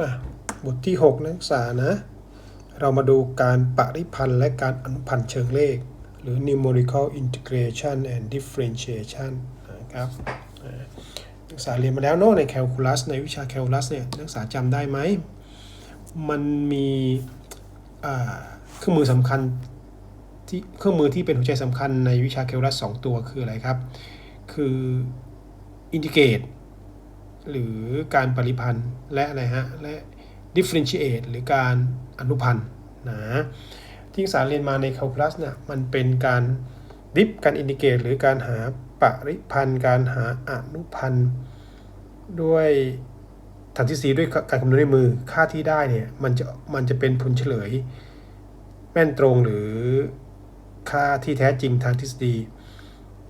มาบทที่ 6 นักศึกษานะ เรามาดูการปริพันธ์และการอนุพันธ์เชิงเลข หรือ numerical integration and differentiation นะครับนักศึกษาเรียนมาแล้วเนอะในแคลคูลัสในวิชาแคลคูลัสเนี่ยนักศึกษาจำได้ไหม มันมีเครื่องมือสำคัญที่เครื่องมือที่เป็นหัวใจสำคัญในวิชาแคลคูลัสสองตัวคืออะไรครับ คืออินทิเกรต หรือการปริพันธ์และอะไรฮะและ differentiate หรือการอนุพันธ์นะที่สารเรียนมาใน calculus เนี่ยมันเป็นการดิฟการอินดิเกตหรือการหาปริพันธ์การหาอนุพันธ์ด้วยทางทฤษฎีด้วยการคำนวณด้วยมือค่าที่ได้เนี่ยมันจะมันจะเป็นผลเฉลย แม่นตรงหรือค่าที่แท้จริงทางทฤษฎี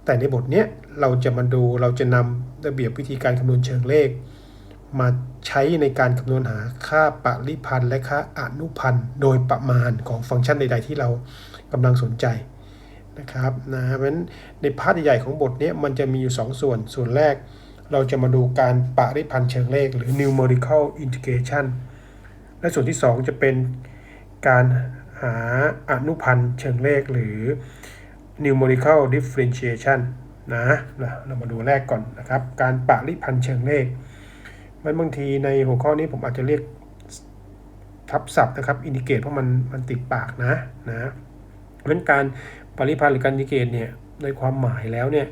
แต่ในบทเนี้ยเราจะมาดูเราจะนำ ระเบียบวิธีการคำนวณเชิงเลข มาใช้ในการคำนวณหาค่าปริพันธ์และค่าอนุพันธ์โดยประมาณของฟังก์ชันใด ๆ ที่เรากำลังสนใจนะครับนะเพราะฉะนั้นในพาร์ทใหญ่ของบทนี้มันจะมีอยู่ 2 ส่วน ส่วนแรกเราจะมาดูการปริพันธ์เชิงเลข หรือ numerical integration และส่วนที่ 2 จะเป็นการหาอนุพันธ์เชิงเลขหรือ numerical differentiation นะเรามาดูแรกก่อนนะครับ การปริพันธ์เชิงเลข มันบางทีในหัวข้อนี้ผมอาจจะเรียกทับศัพท์นะครับอินดิเกตเพราะมันมันติดปากนะนะเพราะนั้นการปริพันธ์หรือการอินดิเกตเนี่ยในความหมายแล้วเนี่ย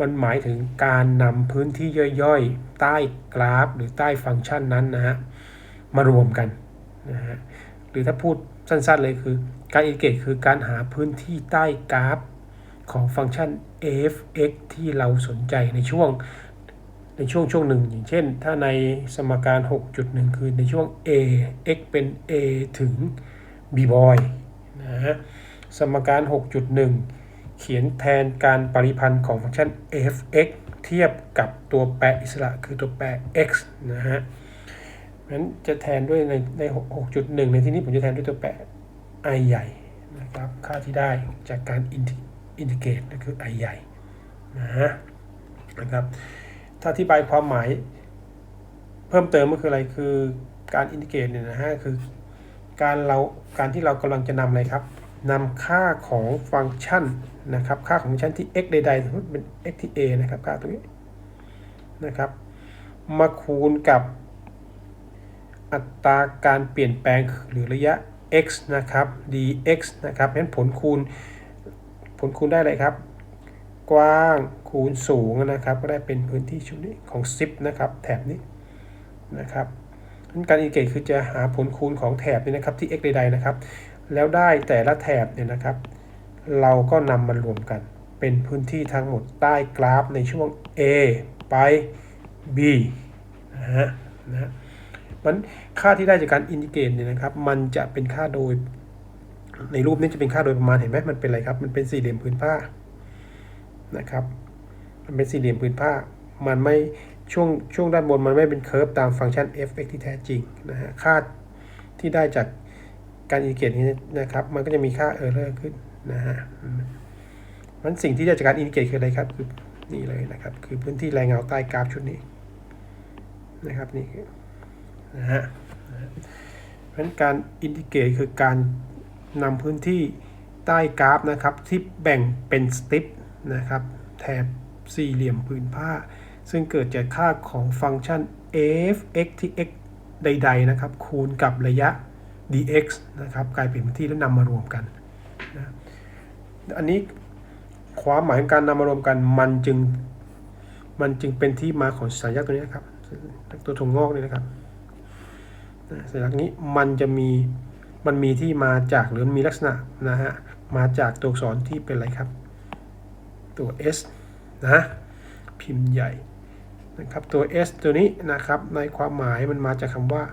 มันหมายถึงการนำพื้นที่ย่อยๆ ใต้กราฟ หรือใต้ฟังก์ชันนั้นนะฮะมารวมกันนะฮะหรือถ้าพูดสั้นๆเลยคือ การอินดิเกตคือการหาพื้นที่ใต้กราฟของฟังก์ชัน f(x) ที่เราสนใจในช่วงในช่วงช่วงหนึ่ง อย่างเช่น ถ้าในสมการ 6.1 คือในช่วง a x เป็น a ถึง b boy นะฮะสมการ 6.1 เขียนแทนการปริพันธ์ของฟังก์ชัน f(x) เทียบกับตัวแปรอิสระคือตัวแปร x นะฮะนั้นจะแทนด้วยในใน 6.1 ในที่นี้ผมจะแทนด้วยตัวแปร i ใหญ่นะครับค่าที่ได้จากการอินทิ อินทิเกรตก็คือ i ใหญ่นะฮะนะครับถ้าอธิบายความหมายเพิ่มเติมก็คืออะไรคือการอินทิเกรตเนี่ยนะฮะคือการเราการที่เรากำลังจะนำอะไรครับนำค่าของฟังก์ชันนะครับค่าของฟังก์ชันที่ x ใดๆสมมติเป็น x ที่ a นะครับค่าตรงนี้นะครับมาคูณกับอัตราการเปลี่ยนแปลงหรือระยะ x นะครับ dx นะครับเพราะฉะนั้นผลคูณ ผลคูณได้เลยครับ กว้างคูณสูงนะครับ ก็ได้เป็นพื้นที่ชุดนี้ของซิปนะครับแถบนี้นะครับการอินเกตคือจะหาผลคูณของแถบนี้นะครับที่ x ใดๆนะครับ แล้วได้แต่ละแถบเนี่ยนะครับ เราก็นำมารวมกันเป็นพื้นที่ทั้งหมดใต้กราฟในช่วง A ไป B นะฮะนะมันค่าที่ได้จากการอินดิเกตเนี่ยนะครับ มันจะเป็นค่าโดย ในรูปนี้จะเป็นค่าโดยประมาณเห็นไหมมันเป็นอะไรครับ มันเป็นสี่เหลี่ยมผืนผ้านะครับ มันเป็นสี่เหลี่ยมผืนผ้า มันไม่ช่วงช่วงด้านบนมันไม่เป็นเคอร์ฟตามฟังก์ชัน f(x) ที่แท้จริงนะฮะค่าที่ได้จากการอินดิเกตนี้นะครับ มันก็จะมีค่าเออร์เลอร์ขึ้นนะฮะมันสิ่งที่ได้จากการอินดิเกตคืออะไรครับ คือนี่เลยนะครับ คือพื้นที่แรงเงาใต้กราฟชุดนี้นะครับนี่นะฮะเพราะฉะนั้นการอินดิเกตคือการ นำพื้นที่ใต้กราฟนะครับที่แบ่งเป็นสติปนะครับแถบสี่เหลี่ยมผืนผ้า ซึ่งเกิดจากค่าของฟังก์ชัน f(x) ที่ x ใด ๆ นะครับ คูณกับระยะ dx นะครับ กลายเป็นพื้นที่แล้วนำมารวมกันนะอันนี้ความหมายของการนำมารวมกันมันจึงมันจึงเป็นที่มาของสัญลักษณ์ตัวนี้นะครับ ตัวถงงอกนี่นะครับสัญลักษณ์นี้มันจะมี มันมีที่มาจากหรือมีลักษณะนะฮะมาจากตัวอักษรที่เป็นอะไรครับ ตัว s นะพิมพ์ใหญ่นะครับตัว s ตัวนี้นะครับในความหมายมันมาจากคำว่า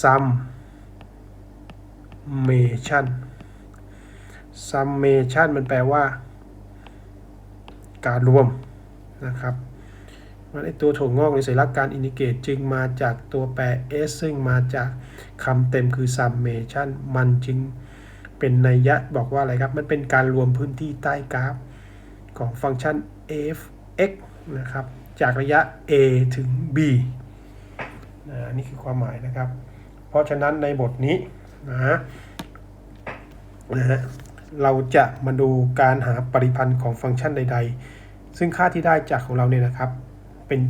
summation summation มันแปลว่า การรวมนะครับ มันไอตัวถั่วงอกในสัญลักษณ์การอินดิเกตจึงมาจากตัวแปร s ซึ่งมาจากคำเต็มคือ summation มันจึงเป็นนัยยะบอกว่าอะไรครับ มันเป็นการรวมพื้นที่ใต้กราฟของฟังก์ชัน f(x) นะครับ จากระยะ a ถึง b นะนี่คือความหมายนะครับ เพราะฉะนั้นในบทนี้นะนะฮะเราจะมาดูการหาปริพันธ์ของฟังก์ชันใด ๆ ซึ่งค่าที่ได้จากของเราเนี่ยนะครับ เป็น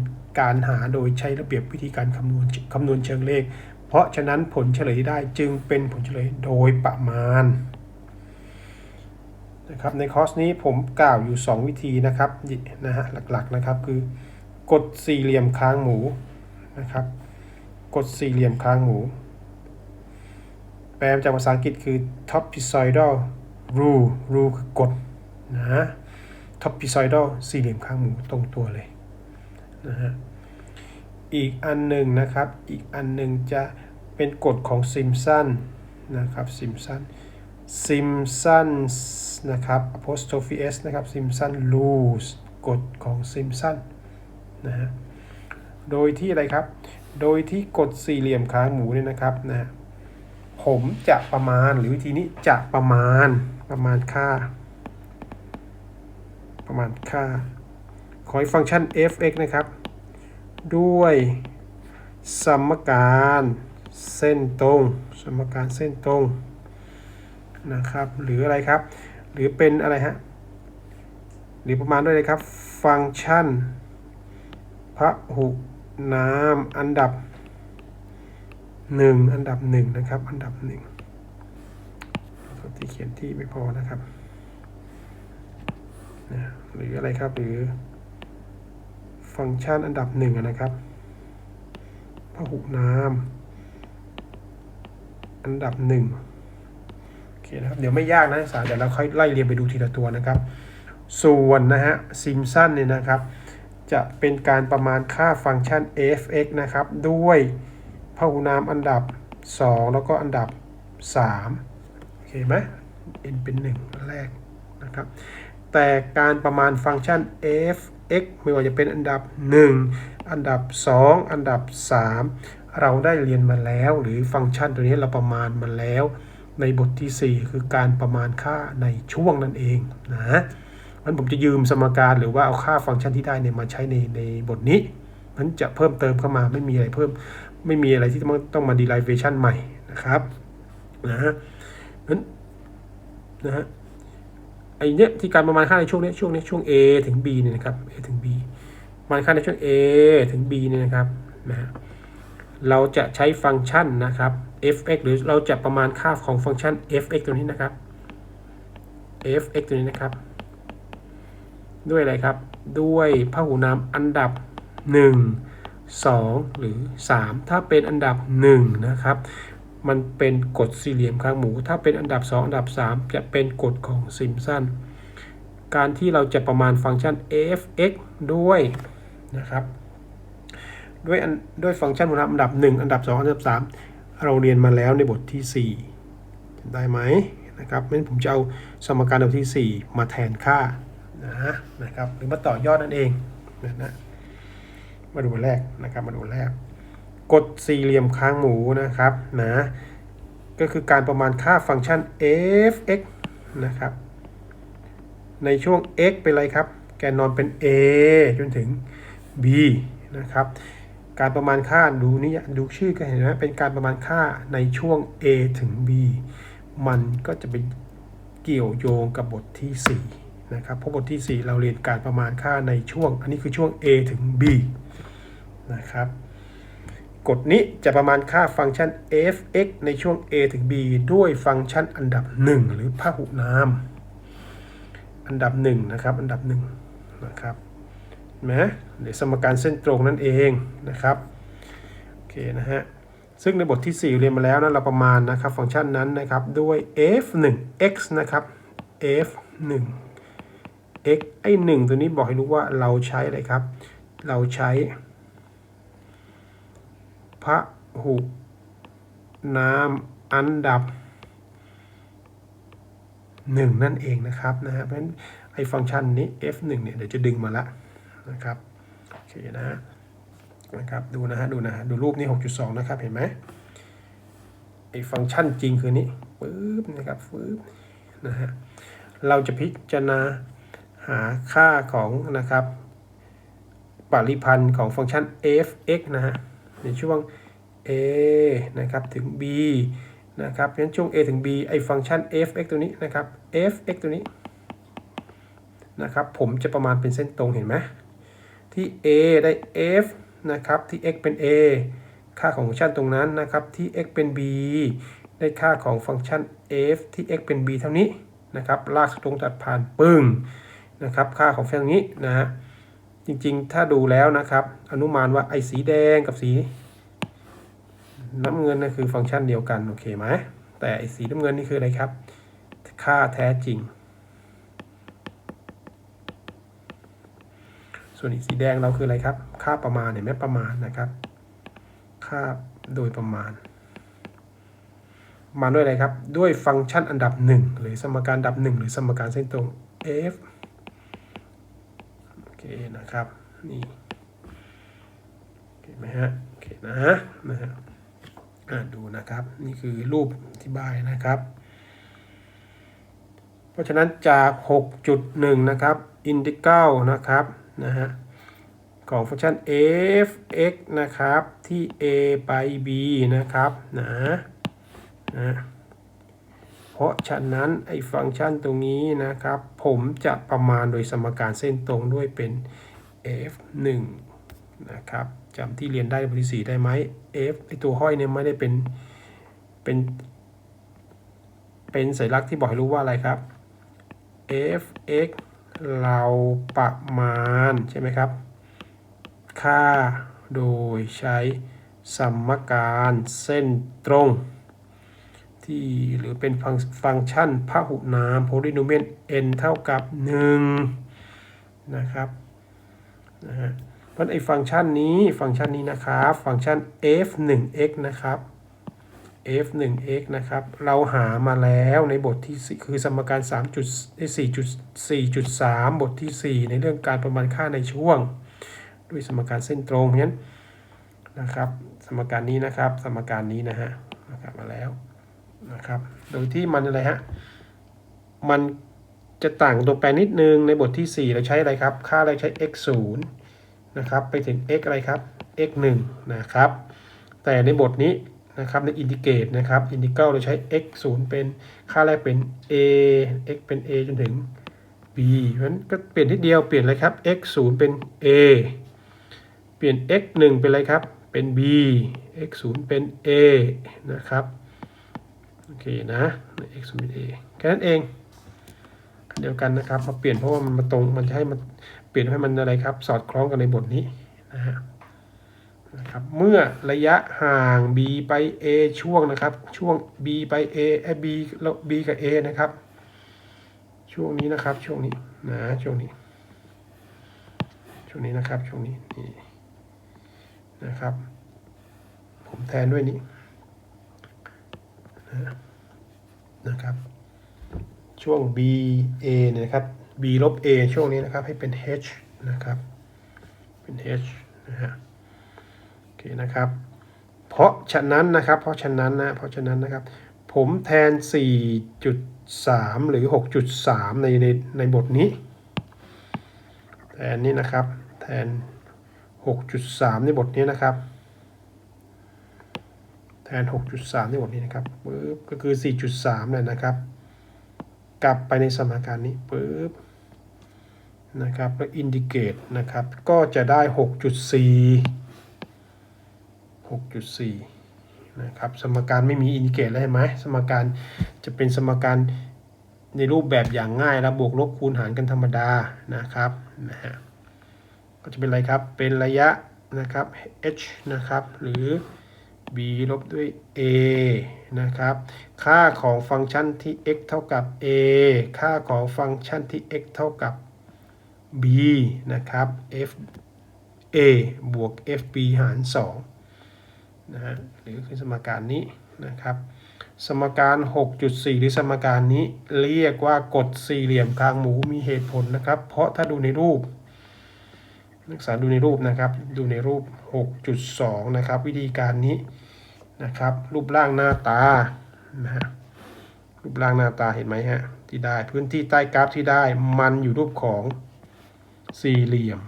การหาโดยใช้ระเบียบวิธีการคำนวณคำนวณเชิงเลข เพราะฉะนั้นผลเฉลยที่ได้จึงเป็นผลเฉลยโดยประมาณนะครับในคอร์สนี้ผมกล่าวอยู่ 2 วิธีนะครับนะฮะหลักๆนะครับคือกดสี่เหลี่ยมค้างหมูนะครับกดสี่เหลี่ยมค้างหมู แปลมาจากภาษาอังกฤษคือ trapezoidal rule rule คือกดนะ trapezoidal สี่เหลี่ยมค้างหมูตรงตัวเลย นะฮะอีกอันหนึ่งนะครับ อีกอันหนึ่งจะเป็นกฎของซิมสันนะครับซิมสันซิมสันนะครับ apostrophe s นะครับซิมสัน rules กฎของซิมสันนะฮะโดยที่อะไรครับ โดยที่กดสี่เหลี่ยมค้างหมูเนี่ยนะครับนะผมจะประมาณหรือวิธีนี้จะประมาณประมาณค่า ประมาณค่า ของไอ้ฟังก์ชัน f(x) นะครับ ด้วยสมการเส้นตรง สมการเส้นตรงนะครับ หรืออะไรครับ หรือเป็นอะไรฮะ หรือประมาณด้วยเลยครับ ฟังก์ชันพหุน้ำอันดับ 1 อันดับ 1 นะครับ อันดับ1ที่เขียนที่ไม่พอนะครับนะหรืออะไรครับ หรือ ฟังก์ชันอันดับ1นะครับพหุน้ำอันดับ1โอเคนะครับ เดี๋ยวไม่ยากนะสารเดี๋ยวเราค่อยไล่เรียงไปดูทีละตัวนะครับ ส่วนนะฮะซิมสันเนี่ยนะครับ จะเป็นการประมาณค่าฟังก์ชัน f(x) นะครับ ด้วยพหุนามอันดับ 2 แล้วก็อันดับ 3 โอเคไหม n เป็น1แรกนะครับ แต่การประมาณฟังก์ชัน f x ไม่ว่าจะเป็นอันดับ 1 อันดับ 2 อันดับ 3 เราได้เรียนมาแล้ว หรือฟังก์ชันตัวนี้เราประมาณมาแล้ว ในบทที่ 4 คือการประมาณค่าในช่วงนั่นเองนะมันผมจะยืมสมการหรือว่าเอาค่าฟังก์ชันที่ได้เนี่ยมาใช้ในในบทนี้มันจะเพิ่มเติมเข้ามาไม่มีอะไรเพิ่มไม่มีอะไรที่ต้องต้องมา derivation ใหม่นะครับนะฮะนั้นนะฮะ ไอเนี้ยที่การประมาณค่าในช่วงนี้ช่วงนี้ช่วง A ถึง B เนี่ยนะครับ A ถึง B ประมาณค่าในช่วง A ถึง B เนี่ยนะครับนะเราจะใช้ฟังก์ชันนะครับ f(x) หรือเราจะประมาณค่าของฟังก์ชัน f(x) ตัวนี้นะครับ f(x) ตัวนี้นะครับ ด้วยอะไรครับ ด้วยพหุนามอันดับ 1 2 หรือ 3 ถ้าเป็นอันดับ 1 นะครับ มันเป็นกฎสี่เหลี่ยมคางหมู ถ้าเป็นอันดับ 2 อันดับ 3 จะเป็นกฎของซิมสันการที่เราจะประมาณฟังก์ชัน f(x) ด้วยนะครับ ด้วยด้วยฟังก์ชันพหุนาอันดับ 1 อันดับ 2 อันดับ 3 เราเรียนมาแล้วในบทที่ 4 ได้ไหมนะครับงั้นผมจะเอาสมการบทที่ 4 มาแทนค่านะนะครับหรือมาต่อยอดนั่นเองนะนะมาดูแรกนะครับมาดูแรก กดสี่เหลี่ยมค้างหมูนะครับนะก็คือการประมาณค่าฟังก์ชัน f(x) นะครับ ในช่วง x เป็นไรครับ แกนนอนเป็น a จนถึง b นะครับ การประมาณค่าดูนี่ดูชื่อก็เห็นนะเป็นการประมาณค่าในช่วง a ถึง b มันก็จะไปเกี่ยวโยงกับบทที่ 4 นะครับ เพราะบทที่ 4 เราเรียนการประมาณค่าในช่วง อันนี้คือช่วง a ถึง b นะครับ กฎนี้จะประมาณค่าฟังก์ชัน f(x) ในช่วง a ถึง b ด้วยฟังก์ชันอันดับ 1 หรือพหุนาม อันดับ1นะครับ อันดับ1นะครับนะหรือสมการเส้นตรงนั่นเองนะครับ โอเคนะฮะ ซึ่งในบทที่ 4 เรียนมาแล้วนะ เราประมาณนะครับ ฟังก์ชันนั้นนะครับด้วย f1x นะครับ f1 x ไอ้1ตัวนี้บอกให้รู้ว่าเราใช้อะไรครับ เราใช้ พระหุนามอันดับ1นั่นเองนะครับนะฮะเพราะฉะนั้นไอ้ฟังก์ชันนี้ f1 เนี่ยเดี๋ยวจะดึงมาละนะครับโอเคนะฮะนะครับดูนะฮะดูนะฮะดูรูปนี้ 6.2 นะครับเห็นไหมไอ้ฟังก์ชันจริงคือนี้ปึ๊บนะครับปึ๊บนะฮะเราจะพิจารณาหาค่าของนะครับปริพันธ์ของฟังก์ชัน f(x) นะฮะ ในช่วง a นะครับถึง b นะครับเพราะฉะนั้นช่วง a ถึง b ไอฟังก์ชัน f(x) ตัวนี้นะครับ f(x) ตัวนี้นะครับผมจะประมาณเป็นเส้นตรงเห็นไหมที่ a ได้ f นะครับที่ x เป็น a ค่าของฟังก์ชันตรงนั้นนะครับที่ x เป็น b ได้ค่าของฟังก์ชัน f ที่ x เป็น b เท่านี้นะครับลากตรงตัดผ่านปึ้งนะครับค่าของฟังก์ชันนี้นะฮะ จริงๆ ถ้าดูแล้วนะครับ อนุมานว่าไอ้สีแดงกับสี น้ำเงินนั่นคือฟังก์ชันเดียวกันโอเคไหมแต่ไอ้สีน้ำเงินนี่คืออะไรครับ ค่าแท้จริง ส่วนอีกสีแดงเราคืออะไรครับ ค่าประมาณเห็นไหมประมาณนะครับ ค่าโดยประมาณ มาด้วยอะไรครับ ด้วยฟังก์ชันอันดับ 1 หรือสมการอันดับ 1 หรือสมการเส้นตรง f โอเค นะครับ นี่โอเคไหมฮะโอเคนะนะฮะดูนะครับ นี่คือรูปอธิบายนะครับ เพราะฉะนั้นจาก 6.1 นะครับอินทิเกรลนะครับนะฮะของฟังก์ชัน f(x) นะครับ ที่ a ไป b นะครับนะนะ ราะฉะนั้นไอ้ฟังก์ชันตรงนี้นะครับ ผมจะประมาณโดยสมการเส้นตรงด้วยเป็น f1 นะครับจำที่เรียนได้บริสีได้ไหม f ไอตัวห้อยเนี่ยไม่ได้เป็นเป็น เป็นสัญลักษณ์ที่บอกให้รู้ว่าอะไรครับ f(x) เราประมาณใช่ไหมครับ ค่าโดยใช้สมการเส้นตรง ที่หรือเป็นฟังฟงก์ชันพหุนามโพลิโนเมียน n เท่ากับ 1 นะครับนะฮะเพราะไอ้ฟังก์ชันนี้ฟังก์ชันนี้นะครับฟังก์ชัน f1x นะครับ f1x นะครับ เราหามาแล้วในบทที่สี่คือสมการ3.4.4.3 บทที่ 4 ในเรื่องการประมาณค่าในช่วง ด้วยสมการเส้นตรงเพราะฉะนั้นนะครับ สมการนี้นะครับ สมการนี้นะฮะนะครับมาแล้ว นะครับ โดยที่มันอะไรฮะ มันจะต่างตัวแปรนิดนึงในบทที่ 4 เราใช้อะไรครับ ค่าเราใช้ x 0นะครับ ไปถึง x อะไรครับ x 1นะครับ แต่ในบทนี้นะครับในอินทิเกรตนะครับอินทิเกรลเราใช้ x 0เป็นค่าแรกเป็น a x เป็น a จนถึง b เพราะฉะนั้นก็เปลี่ยนทีเดียวเปลี่ยนเลยครับ x 0เป็น a เปลี่ยน x 1เป็นอะไรครับ เป็น b x 0เป็น a นะครับ โอเคนะ x 0เป็น a แค่นั้นเอง เดียวกันนะครับ มาเปลี่ยนเพราะว่ามันมาตรง มันจะให้มันเปลี่ยนให้มันอะไรครับ สอดคล้องกันในบทนี้นะฮะนะครับเมื่อระยะห่าง b ไป a ช่วงนะครับ ช่วง b ไป a ไอ้ b แล้ว b กับ a นะครับ ช่วงนี้นะครับ ช่วงนี้นะช่วงนี้ ช่วงนี้นะครับ ช่วงนี้นี่นะครับ ผมแทนด้วยนี้ นะนะครับ ช่วง b a เนี่ยนะครับ b ลบ a ช่วงนี้นะครับให้เป็น h นะครับ เป็น h นะฮะโอเคนะครับ เพราะฉะนั้นนะครับ เพราะฉะนั้นนะ เพราะฉะนั้นนะครับ ผมแทน 4.3 หรือ 6.3 ในในในบทนี้ แทนนี้นะครับ แทน 6.3 ในบทนี้นะครับ แทน 6.3 ในบทนี้นะครับปึ๊บก็คือ 4.3เนี่ยนะครับ กลับไปในสมการนี้ปึ๊บนะครับแล้วอินดิเกตนะครับ ก็จะได้ 6.4 6.4 นะครับ สมการไม่มีอินดิเกตแล้วเห็นไหมสมการจะเป็นสมการในรูปแบบอย่างง่ายแล้วบวกลบคูณหารกันธรรมดานะครับนะฮะก็จะเป็นอะไรครับ เป็นระยะนะครับ h นะครับ หรือ b ลบด้วย a นะครับ ค่าของฟังก์ชันที่ x เท่ากับ a ค่าของฟังก์ชันที่ x เท่ากับ b นะครับ f a บวก f b หาร2นะฮะ หรือคือสมการนี้นะครับ สมการ 6.4 หรือสมการนี้เรียกว่ากฎสี่เหลี่ยมคางหมูมีเหตุผลนะครับ เพราะถ้าดูในรูป นักศึกษาดูในรูปนะครับ ดูในรูป 6.2 นะครับ วิธีการนี้นะครับ รูปร่างหน้าตานะฮะรูปร่างหน้าตาเห็นไหมฮะที่ได้พื้นที่ใต้กราฟที่ได้มันอยู่รูปของสี่เหลี่ยม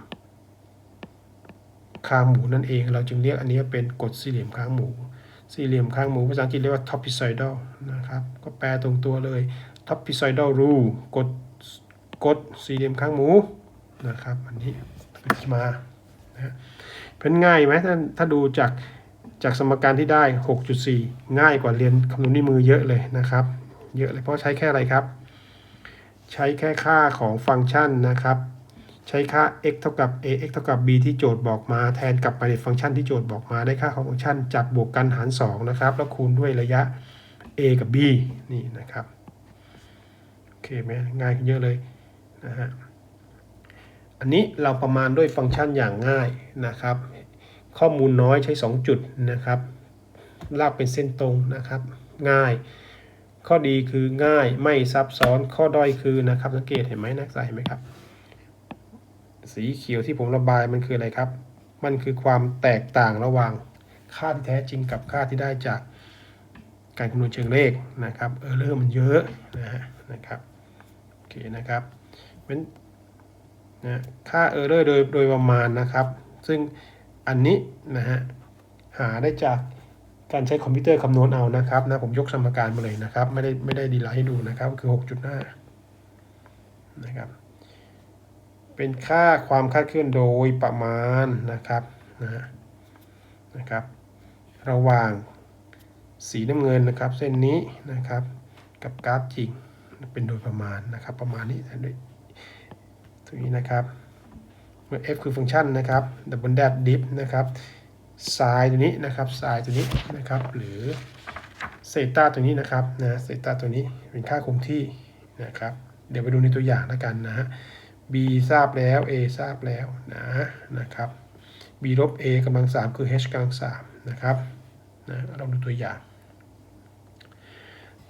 คางหมูนั่นเอง เราจึงเรียกอันนี้เป็นกฎสี่เหลี่ยมคางหมู สี่เหลี่ยมคางหมูภาษาอังกฤษเรียกว่า trapezoidal นะครับก็แปลตรงตัวเลย trapezoidal rule กฎกฎสี่เหลี่ยมคางหมูนะครับอันนี้ มานะฮะเป็นง่ายไหมถ้าถ้าดูจากจากสมการที่ได้ 6.4 ง่ายกว่าเรียนคำนวณด้วยมือเยอะเลยนะครับ เยอะเลยเพราะใช้แค่อะไรครับ ใช้แค่ค่าของฟังก์ชันนะครับ ใช้ค่า x เท่ากับ ax เท่ากับ b ที่โจทย์บอกมา แทนกลับไปในฟังก์ชันที่โจทย์บอกมาได้ค่าของฟังก์ชันจัดบวกกันหาร 2 นะครับ แล้วคูณด้วยระยะ a กับ b นี่นะครับ โอเคไหมง่ายขึ้นเยอะเลยนะฮะ อันนี้เราประมาณด้วยฟังก์ชันอย่างง่ายนะครับ ข้อมูลน้อยใช้ 2 จุดนะครับ ลากเป็นเส้นตรงนะครับ ง่าย ข้อดีคือง่ายไม่ซับซ้อนข้อด้อยคือนะครับ สังเกตเห็นไหมนักศึกษาเห็นไหมครับ สีเขียวที่ผมระบายมันคืออะไรครับ มันคือความแตกต่างระหว่างค่าที่แท้จริงกับค่าที่ได้จากการคำนวณเชิงเลขนะครับเออร์เลอร์มันเยอะนะฮะนะครับโอเคนะครับเป็น นะค่าเออร์เลอร์โดยโดยประมาณนะครับ ซึ่งอันนี้นะฮะหาได้จากการใช้คอมพิวเตอร์คำนวณเอานะครับนะผมยกสมการมาเลยนะครับ ไม่ได้ไม่ได้ดีไลท์ให้ดูนะครับคือ 6.5นะครับเป็นค่าความคาดเคลื่อนโดยประมาณนะครับนะนะครับ ระหว่างสีน้ำเงินนะครับ เส้นนี้นะครับ กับกราฟจริงเป็นโดยประมาณนะครับ ประมาณนี้ด้วย รงนี้นะครับเมื่อ f คือฟังก์ชันนะครับดับเบิลแดดดิฟนะครับไซน์ตัวนี้นะครับไซน์ตัวนี้นะครับ หรือเซตาตัวนี้นะครับนะเซตาตัวนี้เป็นค่าคงที่นะครับ เดี๋ยวไปดูในตัวอย่างแล้วกันนะฮะ b ทราบแล้ว a ทราบแล้วนะนะครับ b ลบ a กำลัง3คือ h กำลัง3นะครับนะเราดูตัวอย่าง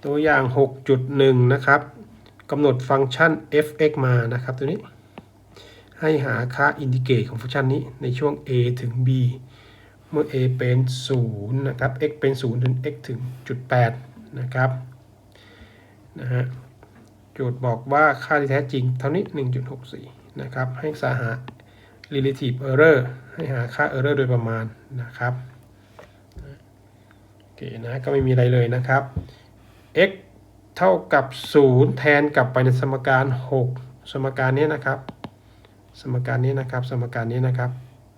ตัวอย่าง 6.1 นะครับกำหนดฟังก์ชัน f(x) มานะครับตัวนี้ ให้หาค่าอินดิเกตของฟังก์ชันนี้ในช่วง a ถึง b เมื่อ a เป็น 0 นะครับ x เป็น 0 ถึง x ถึงจุด8นะครับนะฮะโจทย์บอกว่าค่าที่แท้จริงเท่านี้ 1.64 นะครับ ให้สาหา relative error ให้หาค่า error โดยประมาณนะครับโอเคนะก็ไม่มีอะไรเลยนะครับ x เท่ากับ 0 แทนกลับไปในสมการ 6 สมการนี้นะครับ สมการนี้นะครับ สมการนี้นะครับ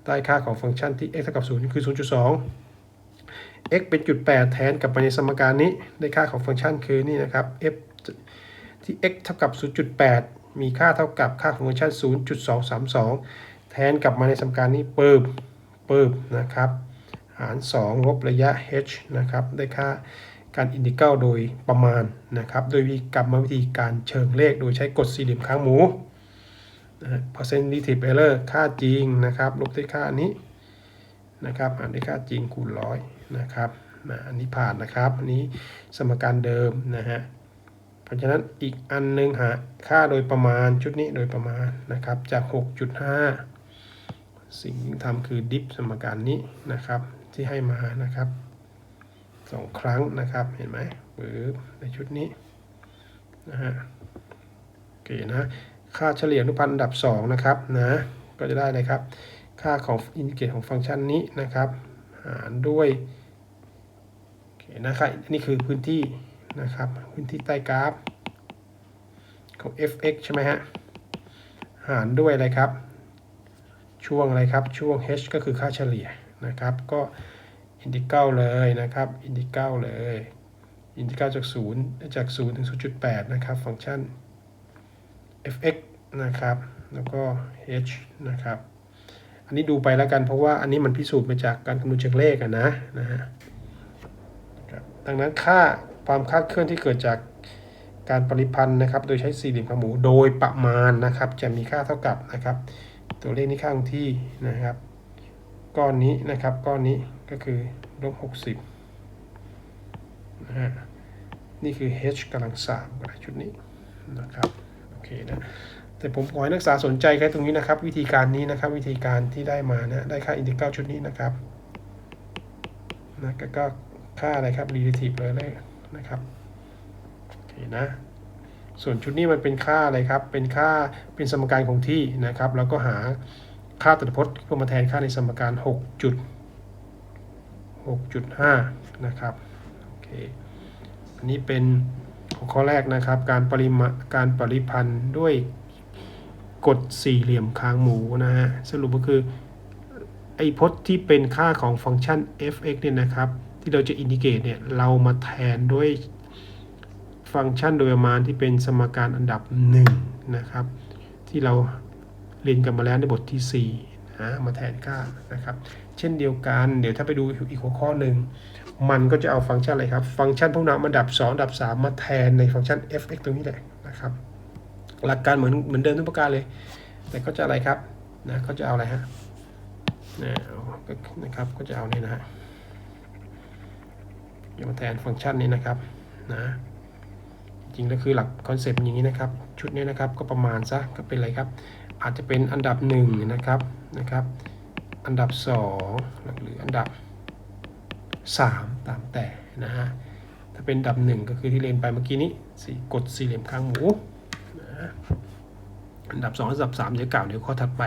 ได้ค่าของฟังก์ชันที่ x เท่ากับ0คือ 0.2 x เป็นจุด8แทนกลับไปในสมการนี้ ได้ค่าของฟังก์ชันคือนี่นะครับ f ที่ x เท่ากับ 0.8 มีค่าเท่ากับค่าของฟังก์ชัน 0.232 แทนกลับมาในสมการนี้เปิบเปิบนะครับ หาร 2 ลบระยะ h นะครับ ได้ค่าการอินทิเกรลโดยประมาณนะครับ โดยมีกรรมวิธีการเชิงเลขโดยใช้กฎสี่เหลี่ยมค้างหมู percentage error ค่าจริงนะครับ ลบด้วยค่านี้นะครับหารด้วยค่าจริงคูณร้อยนะครับนะอันนี้ผ่านนะครับ อันนี้สมการเดิมนะฮะ เพราะฉะนั้นอีกอันหนึงหาค่าโดยประมาณชุดนี้โดยประมาณนะครับ จาก 6.5 สิ่งที่ทำคือดิฟสมการนี้นะครับที่ให้มานะครับสองครั้งนะครับเห็นไหมปึ๊บในชุดนี้นะฮะโอเคนะ ค่าเฉลี่ยอนุพันธ์อันดับ 2 นะครับนะก็จะได้เลยครับ ค่าของอินดิเกตของฟังก์ชันนี้นะครับ หารด้วยโอเคนะครับอันนี้คือพื้นที่นะครับ พื้นที่ใต้กราฟของ fx ใช่ไหมฮะ หารด้วยอะไรครับ ช่วงอะไรครับ ช่วง h ก็คือค่าเฉลี่ยนะครับ ก็อินทิเกรัลเลยนะครับ อินทิเกรัลเลย อินทิเกรัลจาก0จาก0ถึง0.8 นะครับ ฟังก์ชัน fx นะครับ แล้วก็ h นะครับ อันนี้ดูไปแล้วกันเพราะว่าอันนี้มันพิสูจน์มาจากการคำนวณเชิงเลขอะนะนะฮะดังนั้นค่าความคาดเคลื่อนที่เกิดจากการปริพันธ์นะครับ โดยใช้สี่เหลี่ยมขมูโดยประมาณนะครับ จะมีค่าเท่ากับนะครับ ตัวเลขนี้ค่าคงที่นะครับ ก้อนนี้นะครับก้อนนี้ก็คือลบหกสิบนะฮะนี่คือ h กำลังสามก็ได้ชุดนี้นะครับ เคนะแต่ผมขอให้นักศึกษาสนใจแค่ตรงนี้นะครับ วิธีการนี้นะครับ วิธีการที่ได้มานะได้ค่าอินทิกรัลชุดนี้นะครับนะก็ก็ค่าอะไรครับ relative เลยเลยนะครับโอเคนะส่วนชุดนี้มันเป็นค่าอะไรครับ เป็นค่าเป็นสมการคงที่นะครับ แล้วก็หาค่าตรรพจน์ก็มาแทนค่าในสมการ 6 จุด 6.5 นะครับ โอเค อันนี้เป็น ข้อแรกนะครับ การปริมาการปริพันธ์ด้วยกฎสี่เหลี่ยมคางหมูนะฮะสรุปก็คือไอ้พจน์ที่เป็นค่าของฟังก์ชัน f(x) เนี่ยนะครับ ที่เราจะอินทิเกรตเนี่ยเรามาแทนด้วยฟังก์ชันโดยประมาณที่เป็นสมการอันดับ1นะครับที่เราเรียนกันมาแล้วในบทที่4นะมาแทนค่านะครับ เช่นเดียวกัน เดี๋ยวถ้าไปดูอีกหัวข้อหนึ่ง มันก็จะเอาฟังก์ชันอะไรครับ ฟังก์ชันพวกนั้นอันดับ2อันดับ 3 มาแทนในฟังก์ชัน f(x) ตรงนี้แหละนะครับ หลักการเหมือนเหมือนเดิมทุกประการเลย แต่ก็จะอะไรครับนะก็จะเอาอะไรฮะนะเอานะครับก็จะเอาเนี่ยนะฮะจะมาแทนฟังก์ชันนี้นะครับนะจริงแล้วคือหลักคอนเซปต์อย่างนี้นะครับ ชุดนี้นะครับก็ประมาณซะก็เป็นอะไรครับ อาจจะเป็นอันดับ1นะครับนะครับ อันดับ2หรืออันดับ 3 ตามแต่นะฮะ ถ้าเป็นอันดับ 1 ก็คือที่เรียนไปเมื่อกี้นี้สี่กดสี่เหลี่ยมข้างหมูนะอันดับ2อันดับ3เดี๋ยวกล่าวเดี๋ยวข้อถัดไป